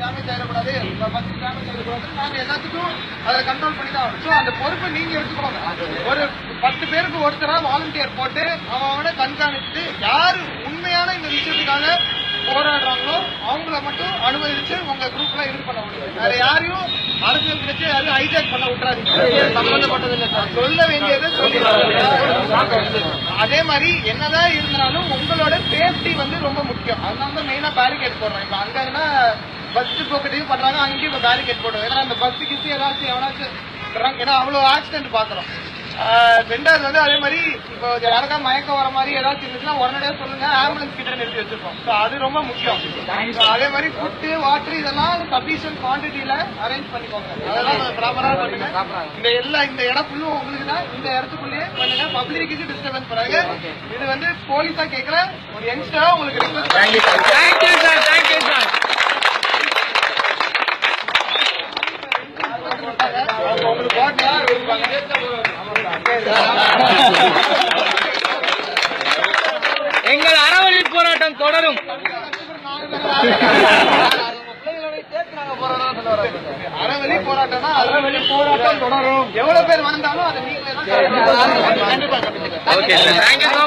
Damage ஆயிடக்கூடாது. Bus damage ஆயிடக்கூடாது நாங்கள் எல்லாத்துக்கும் அதை கண்ட்ரோல் பண்ணி தான் ஆகணும். ஸோ அந்த பொறுப்பை நீங்க எடுத்துக்கோங்க ஒரு பத்து பேருக்கு ஒருத்தராக வாலண்டியர் போட்டு அவன் அவனை கண்காணிச்சுட்டு யார் உண்மையான இந்த விஷயத்துக்காக போராடுறாங்களோ அவங்கள மட்டும் அனுமதிச்சு உங்க குரூப்ல இது பண்ண முடியும். வேற யாரையும் அரசியல் கிடைச்சு யாரும் ஹைஜாக் பண்ண விட்டுறாதீங்க. சம்பந்தப்பட்டது இல்லை சார். சொல்ல வேண்டியதை சொல்லி அதே மாதிரி என்னதான் இருந்தாலும் உங்களோட சேஃப்டி வந்து ரொம்ப முக்கியம். அதனால தான் மெயினா பேரிகேட் போடுறோம். இப்ப அங்கன்னா பஸ் போக்கட்டையும் பண்றாங்க அங்கேயும் இப்ப பேரிகேட் போடுவோம் ஏன்னா அந்த பஸ் கிசி ஏதாச்சும் எவனாச்சும் ஏன்னா அவ்வளவு ஆக்சிடென்ட் பாக்குறோம் ரெண்டாவது வந்து அதே மாதிரி இப்போ யாருக்கா மயக்கம் வர மாதிரி ஏதாச்சும் இருந்துச்சுன்னா உடனடியா சொல்லுங்க ஆம்புலன்ஸ் கிட்ட நிறுத்தி வச்சிருக்கோம். அது ரொம்ப முக்கியம். அதே மாதிரி ஃபுட்டு வாட்டர் இதெல்லாம் சஃபிஷியன்ட் குவான்டிட்டியில அரேஞ்ச் பண்ணிக்கோங்க. அதெல்லாம் ப்ராப்பரா பண்ணுங்க. இந்த எல்லா இந்த இடம் ஃபுல்லும் உங்களுக்கு தான் இந்த இடத்துக்குள்ளேயே பண்ணுங்க. பப்ளிக்கு டிஸ்டர்பன்ஸ் பண்ணாங்க இது வந்து போலீஸா கேட்கற ஒரு யங்ஸ்டரா உங்களுக்கு request thank you sir thank you sir எங்கள் அறவழி போராட்டம் தொடரும். அறவழி போராட்டம்னா அறவழி போராட்டம் தொடரும். எவ்வளவு பேர் வந்தாலும் அதை நீங்களே கண்டிப்பா